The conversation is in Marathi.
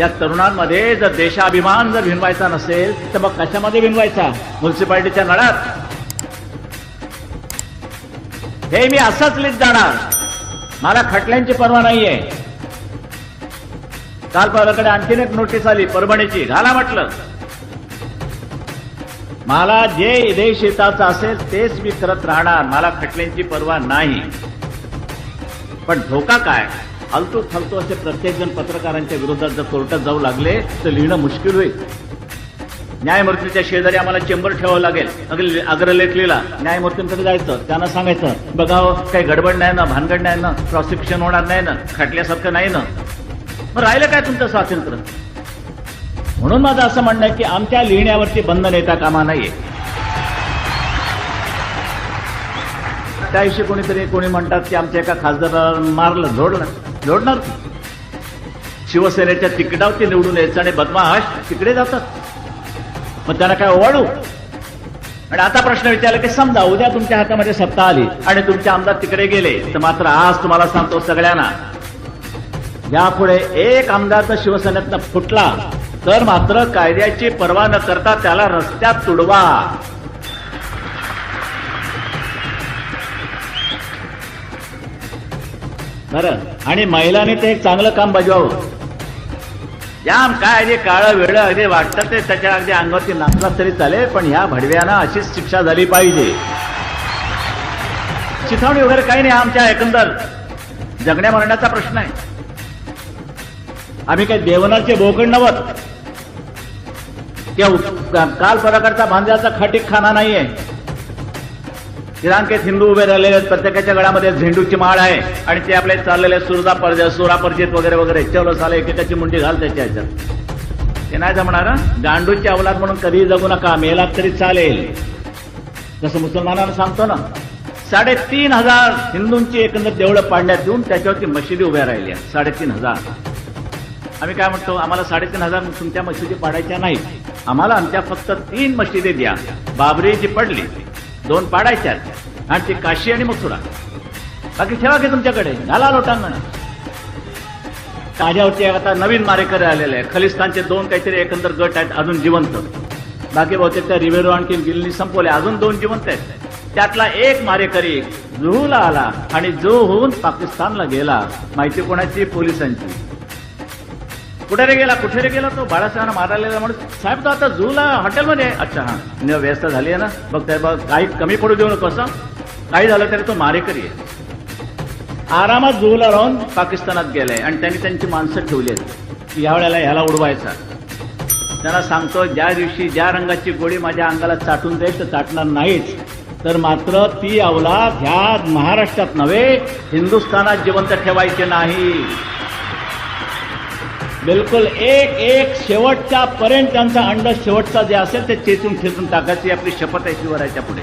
या तरुणांमध्ये जर देशाभिमान जर भिनवायचा नसेल तर मग कशामध्ये भिनवायचा? म्युन्सिपाल्टीच्या नळात. हे मी असंच लिहित जाणार. मला खटल्यांची पर्वा नाहीये. काल परवाकडे आणखीन एक नोटीस आली परभणीची. घाला म्हटलं. मला जे देश हिताचं असेल तेच मी करत राहणार. मला खटल्यांची पर्वा नाही. पण धोका काय? हलतो फालतू असे प्रत्येक जण पत्रकारांच्या विरोधात जर कोर्टात जाऊ लागले तर लिहिणं मुश्किल होईल. न्यायमूर्तीच्या शेजारी आम्हाला चेंबर ठेवावं लागेल. अग्रलेखलीला न्यायमूर्तींकडे जायचं. त्यांना सांगायचं बघा हो, काही गडबड नाही ना भानगड नाही ना प्रॉसिक्युशन होणार नाही ना खटल्यासारखं नाही ना. मग राहिलं काय तुमचं स्वातंत्र्य? म्हणून माझं असं म्हणणं आहे की आमच्या लिहिण्यावरती बंधन येता कामा नाहीये त्याविषयी कोणीतरी कोणी म्हणतात की आमच्या एका खासदाराला मारलं जोडलं. जोडणार शिवसेनेच्या तिकिटावरती निवडून यायचं आणि बदमाश तिकडे जातात. मग त्यांना काय ओवाळू? आणि आता प्रश्न विचारला की समजा उद्या तुमच्या हातामध्ये सत्ता आली आणि तुमचे आमदार तिकडे गेले तर मात्र आज तुम्हाला सांगतो सगळ्यांना यापुढे एक आमदार तर शिवसेनेतनं फुटला तर मात्र कायद्याची पर्वा न करता त्याला रस्त्यात तुडवा. बरं. आणि महिलांनी ते एक चांगलं काम बजवावं. जाम काय जे काळं वेळ अगदी वाटतं ते त्याच्या अगदी अंगावरती नाचलाच तरी चालेल पण ह्या भडव्यांना अशीच शिक्षा झाली पाहिजे. चिथावणी वगैरे काही नाही आमच्या एकंदर. जगण्या मरण्याचा प्रश्न आहे. आम्ही काही देवनाचे बोकड नवत किंवा काल प्रकारचा भांज्याचा खाटीक खाना नाहीये. श्रीलंकेत हिंदू उभे राहिलेले आहेत. प्रत्येकाच्या गळ्यामध्ये झेंडूची माळ आहे. आणि ते आपले चाललेले सुरदा परज सुरापरजित वगैरे वगैरे चलो साले एकेकाची मुंडी घाल त्याच्या ह्याच्यात. ते नाही जमणार हं? गांडूची अवलाद म्हणून कधीही जगू नका मेलात तरी चालेल. जसं मुसलमानांना सांगतो ना साडेतीन हजार हिंदूंची एकंदर देवळं पाडण्यात येऊन त्याच्यावरती मशिदी उभ्या राहिल्या साडेतीन हजार. आम्ही काय म्हणतो आम्हाला साडेतीन हजार तुमच्या मशिदी पाडायच्या नाहीत. आम्हाला आमच्या फक्त तीन मशिदी द्या. बाबरी जी पडली. दोन पाडायच्या आणि ती काशी आणि मथुरा. बाकी ठेवा की तुमच्याकडे? घाला लोटांना ताज्यावरती आता नवीन मारेकरी आलेले आहे खलिस्तानचे दोन काहीतरी एकंदर गट आहेत अजून जिवंत. बाकी बहुतेक त्या रिव्हेरो आणखी गिल्ली संपवले. अजून दोन जिवंत आहेत. त्यातला एक मारेकरी जुहूला आला आणि जुहून पाकिस्तानला गेला. माहिती कोणाची? पोलिसांची. कुठे रे गेला? कुठे रे गेला तो? बाळासाहेबांना मारायला म्हणून. साहेब तो आता झूला हॉटेलमध्ये अच्छा हा. व्यस्त झाली आहे ना? बघ त्या बघ काही कमी पडू देऊ नको असं काही झालं तरी तो मारेकरी आहे. आरामात झूला राहून पाकिस्तानात गेलाय आणि त्यांनी त्यांची माणसं ठेवली आहेत. की यावेळेला ह्याला उडवायचा. त्यांना सांगतो ज्या दिवशी ज्या रंगाची गोळी माझ्या अंगाला चाटून जाईल तर चाटणार नाहीच. तर मात्र ती अवलाद ह्या महाराष्ट्रात नव्हे हिंदुस्थानात जिवंत ठेवायचे नाही. बिलकुल एक एक शेवटच्या पर्यंत त्यांचा अंड शेवटचा जे असेल ते चेचून खेचून टाकायची. आपली शपथ आहे शिवरायच्या पुढे.